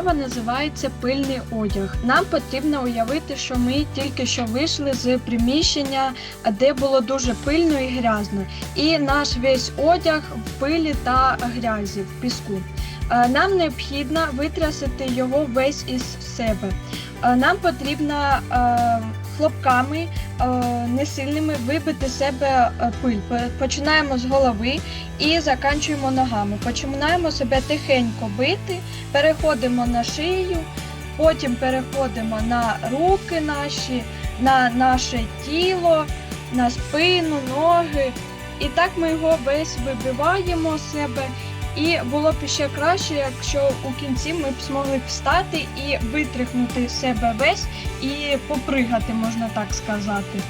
вправа називається пильний одяг. Нам потрібно уявити, що ми тільки що вийшли з приміщення, де було дуже пильно і грязно, і наш весь одяг в пилі та грязі в піску. Е, Нам необхідно витрясити його весь із себе. Е, Нам потрібно е, хлопками е, несильними вибити себе пиль. Починаємо з голови і заканчуємо ногами. Починаємо себе тихенько бити, переходимо на шию, потім переходимо на руки наші, на наше тіло, на спину, ноги. І так ми його весь вибиваємо з себе. І було б ще краще, якщо у кінці ми б змогли встати і витряхнути себе весь і попригати, можна так сказати.